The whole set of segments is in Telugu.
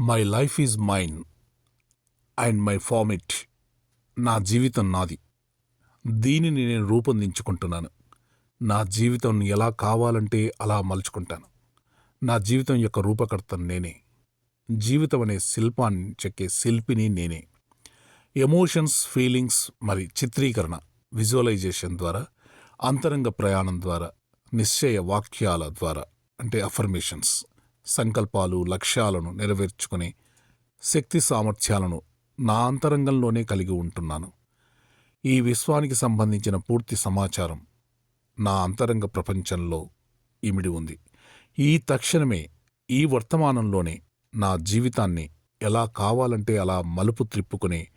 My life is mine and my ఫార్మిట్ నా జీవితం నాది. దీనిని నేను రూపొందించుకుంటున్నాను. నా జీవితం ఎలా కావాలంటే అలా మలుచుకుంటాను. నా జీవితం యొక్క రూపకర్త నేనే. జీవితం అనే శిల్పాన్ని చెక్కే శిల్పిని నేనే. ఎమోషన్స్ ఫీలింగ్స్ మరి చిత్రీకరణ విజువలైజేషన్ ద్వారా అంతరంగ ప్రయాణం ద్వారా నిశ్చయ వాక్యాల ద్వారా అంటే అఫర్మేషన్స్ సంకల్పాలు లక్ష్యాలను నెరవేర్చుకునే శక్తి సామర్థ్యాలను నా అంతరంగంలోనే కలిగి ఉంటున్నాను. ఈ విశ్వానికి సంబంధించిన పూర్తి సమాచారం నా అంతరంగ ప్రపంచంలో ఇమిడి ఉంది. ఈ తక్షణమే ఈ వర్తమానంలోనే నా జీవితాన్ని ఎలా కావాలంటే అలా మలుపు త్రిప్పుకునే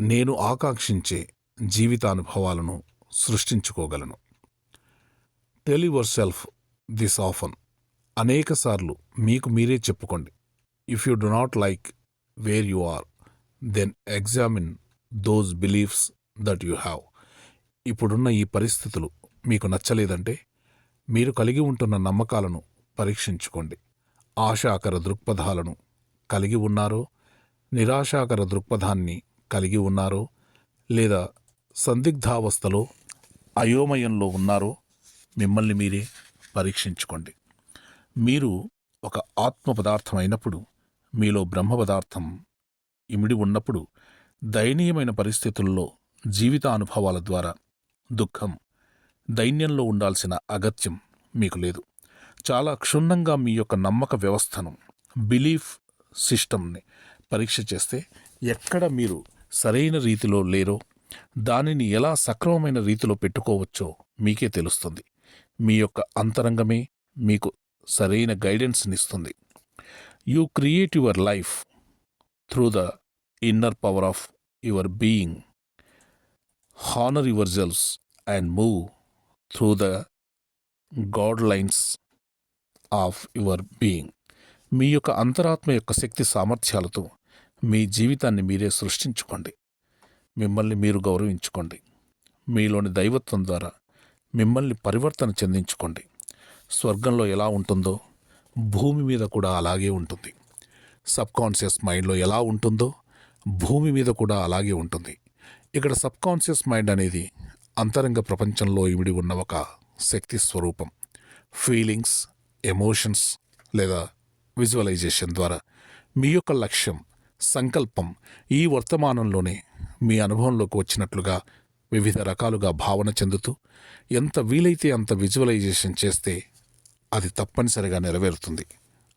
నేను ఆకాంక్షించే జీవితానుభవాలను సృష్టించుకోగలను. Tell your self this often అనేకసార్లు మీకు మీరే చెప్పుకోండి. If you do not like where you are then examine those beliefs that you have ఇప్పుడున్న ఈ పరిస్థితులు మీకు నచ్చలేదంటే మీరు కలిగి ఉంటున్న నమ్మకాలను పరీక్షించుకోండి. ఆశాకర దృక్పథాలను కలిగి ఉన్నారో నిరాశాకర దృక్పథాన్ని కలిగి ఉన్నారో లేదా సందిగ్ధావస్థలో అయోమయంలో ఉన్నారో మిమ్మల్ని మీరే పరీక్షించుకోండి. మీరు ఒక ఆత్మ పదార్థం అయినప్పుడు మీలో బ్రహ్మ పదార్థం ఇమిడి ఉన్నప్పుడు దయనీయమైన పరిస్థితుల్లో జీవితానుభవాల ద్వారా దుఃఖం దైన్యంలో ఉండాల్సిన అగత్యం మీకు లేదు. చాలా క్షుణ్ణంగా మీ యొక్క నమ్మక వ్యవస్థను బిలీఫ్ సిస్టమ్ని పరీక్ష చేస్తే ఎక్కడ మీరు సరైన రీతిలో లేరో దానిని ఎలా సక్రమమైన రీతిలో పెట్టుకోవచ్చో మీకే తెలుస్తుంది. మీ యొక్క అంతరంగమే మీకు సరైన గైడెన్స్నిస్తుంది. You create your life through the inner power of your being honour your gels and move through the guidelines of your being మీ యొక్క అంతరాత్మ యొక్క శక్తి సామర్థ్యాలతో మీ జీవితాన్ని మీరే సృష్టించుకోండి. మిమ్మల్ని మీరు గౌరవించుకోండి. మీలోని దైవత్వం ద్వారా మిమ్మల్ని పరివర్తన చెందించుకోండి. స్వర్గంలో ఎలా ఉంటుందో భూమి మీద కూడా అలాగే ఉంటుంది. సబ్కాన్షియస్ మైండ్లో ఎలా ఉంటుందో భూమి మీద కూడా అలాగే ఉంటుంది. ఇక్కడ సబ్కాన్షియస్ మైండ్ అనేది అంతరంగ ప్రపంచంలో ఇమిడి ఉన్న ఒక శక్తి స్వరూపం. ఫీలింగ్స్ ఎమోషన్స్ లేదా విజువలైజేషన్ ద్వారా మీ యొక్క లక్ష్యం సంకల్పం ఈ వర్తమానంలోనే మీ అనుభవంలోకి వచ్చినట్లుగా వివిధ రకాలుగా భావన చెందుతూ ఎంత వీలైతే అంత విజువలైజేషన్ చేస్తే అది తప్పనిసరిగా నెరవేరుతుంది.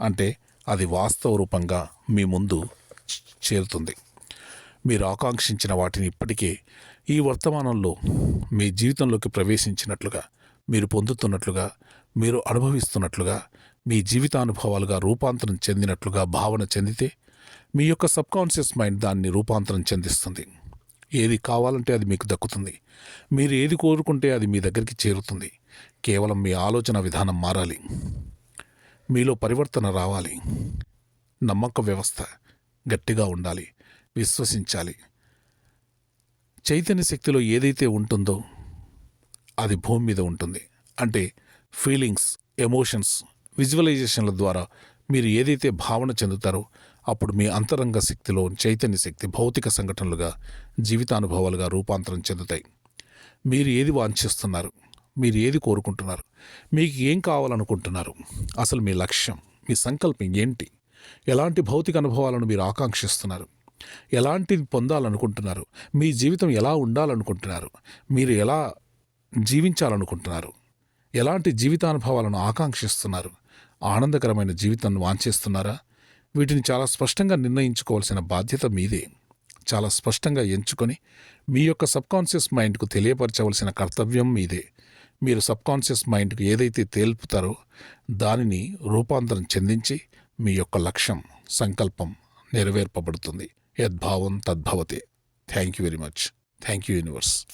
అంటే అది వాస్తవ రూపంగా మీ ముందు చేరుతుంది. మీరు ఆకాంక్షించిన వాటిని ఇప్పటికే ఈ వర్తమానంలో మీ జీవితంలోకి ప్రవేశించినట్లుగా మీరు పొందుతున్నట్లుగా మీరు అనుభవిస్తున్నట్లుగా మీ జీవితానుభవాలుగా రూపాంతరం చెందినట్లుగా భావన చెందితే మీ యొక్క సబ్కాన్షియస్ మైండ్ దాన్ని రూపాంతరం చెందిస్తుంది. ఏది కావాలంటే అది మీకు దక్కుతుంది. మీరు ఏది కోరుకుంటే అది మీ దగ్గరికి చేరుతుంది. కేవలం మీ ఆలోచన విధానం మారాలి. మీలో పరివర్తన రావాలి. నమ్మక వ్యవస్థ గట్టిగా ఉండాలి. విశ్వసించాలి. చైతన్య శక్తిలో ఏదైతే ఉంటుందో అది భూమి మీద ఉంటుంది. అంటే ఫీలింగ్స్ ఎమోషన్స్ విజువలైజేషన్ల ద్వారా మీరు ఏదైతే భావన చెందుతారో అప్పుడు మీ అంతరంగ శక్తిలో చైతన్య శక్తి భౌతిక సంఘటనలుగా జీవితానుభవాలుగా రూపాంతరం చెందుతాయి. మీరు ఏది వాంఛిస్తున్నారు? మీరు ఏది కోరుకుంటున్నారు? మీకు ఏం కావాలనుకుంటున్నారు? అసలు మీ లక్ష్యం మీ సంకల్పం ఏంటి? ఎలాంటి భౌతిక అనుభవాలను మీరు ఆకాంక్షిస్తున్నారు? ఎలాంటిది పొందాలనుకుంటున్నారు? మీ జీవితం ఎలా ఉండాలనుకుంటున్నారు? మీరు ఎలా జీవించాలనుకుంటున్నారు? ఎలాంటి జీవితానుభవాలను ఆకాంక్షిస్తున్నారు? ఆనందకరమైన జీవితాన్ని వాంఛిస్తున్నారా? వీటిని చాలా స్పష్టంగా నిర్ణయించుకోవాల్సిన బాధ్యత మీదే. చాలా స్పష్టంగా ఎంచుకొని మీ యొక్క సబ్కాన్షియస్ మైండ్కు తెలియపరచవలసిన కర్తవ్యం మీదే. మీరు సబ్కాన్షియస్ మైండ్కు ఏదైతే తేల్పుతారో దానిని రూపాంతరం చెందించి మీ యొక్క లక్ష్యం సంకల్పం నెరవేర్పబడుతుంది. యద్భావం తద్భవతే. Thank you very much. Thank you universe.